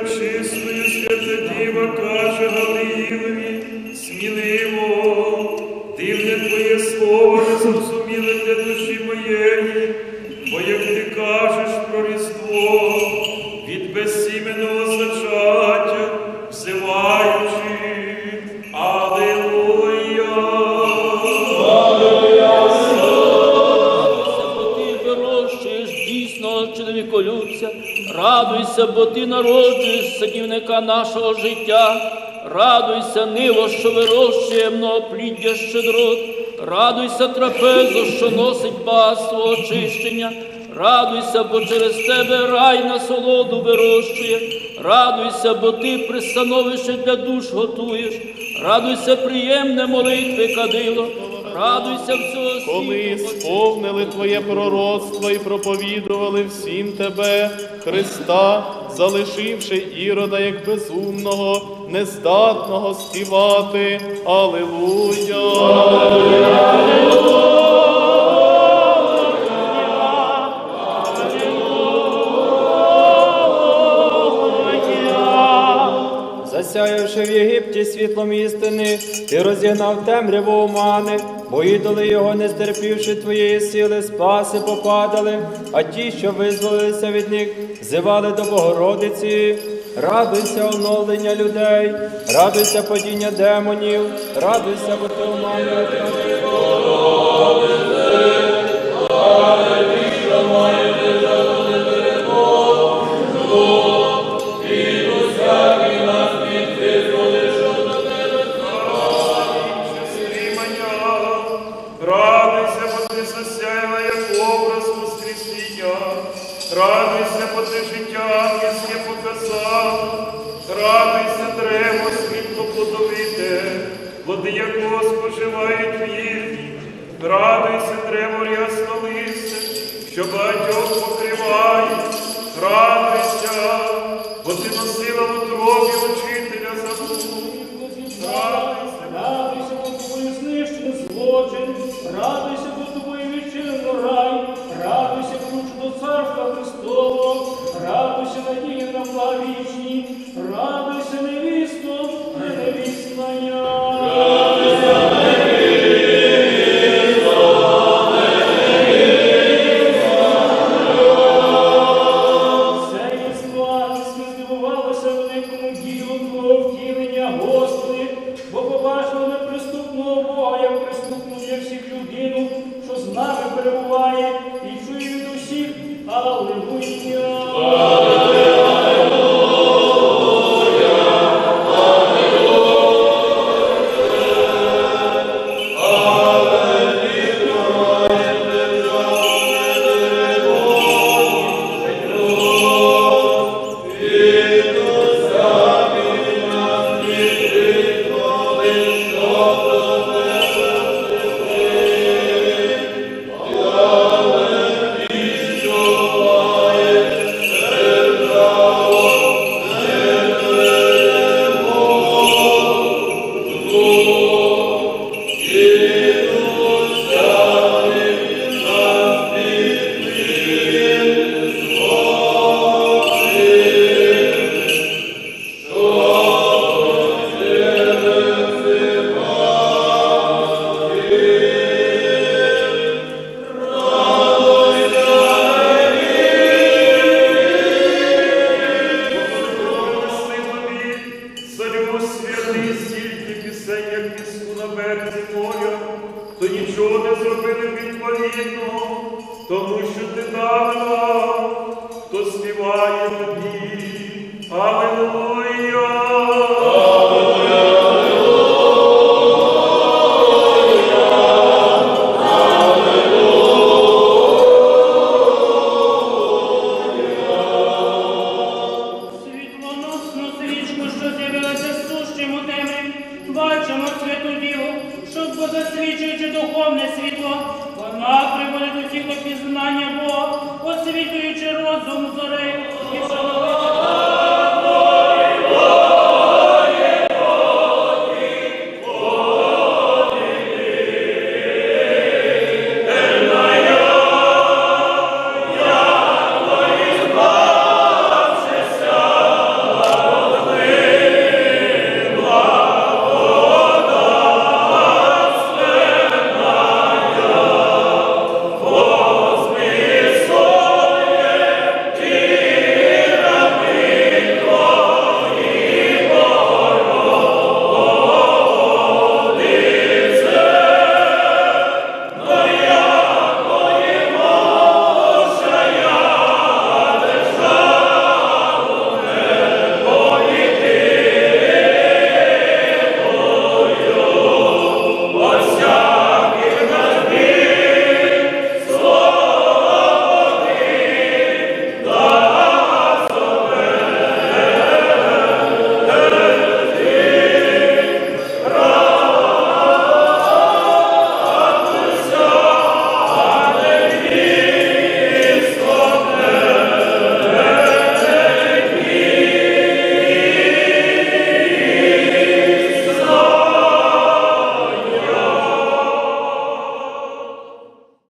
пречистою свята діва каже Галиєві, сміливо, дивне твоє слово незрозуміле для душі моєї, бо як ти кажеш про різдво. Дійсного чоловіколюбця. Радуйся, бо ти народжуєш садівника нашого життя. Радуйся, ниво, що вирощує многопліддя щедрот. Радуйся, трапезо, що носить багатство очищення. Радуйся, бо через тебе рай насолоду вирощує. Радуйся, бо ти пристановище для душ готуєш. Радуйся, приємне молитви кадило. Радуйся всього Коли сповнили Твоє пророцтво і проповідували всім Тебе, Христа, залишивши ірода як безумного, нездатного співати. Алилуя! В світлом істини, ти розігнав темряву омани, бо ідоли його, не стерпівши твоєї сили, спаси попадали, а ті, що визволилися від них, зивали до Богородиці. Радуйся оновлення людей, радуйся падіння демонів, радуйся, бо ти оманує. Стримання, споживають вірні, радуйся, древо ряснолисте, що багатьох покриває, радуйся, бо ти носила в утробі учителя забув. Радуйся, Радуйся, бо тобою знищено злочин, радуйся, бо тобою відчинено рай, радуйся, ключ царства Христового, радуйся, надія на блага вічні, радуйся, Аллилуйя! Нічого не зробили відповідно, тому що ти дав нам, хто співає тобі. Аллилуйя! Свічку, що з'явилася сущим у бачимо що Засвічуючи духовне світло, вона приводить усіх до пізнання Бога, освітлюючи розум зори і соло.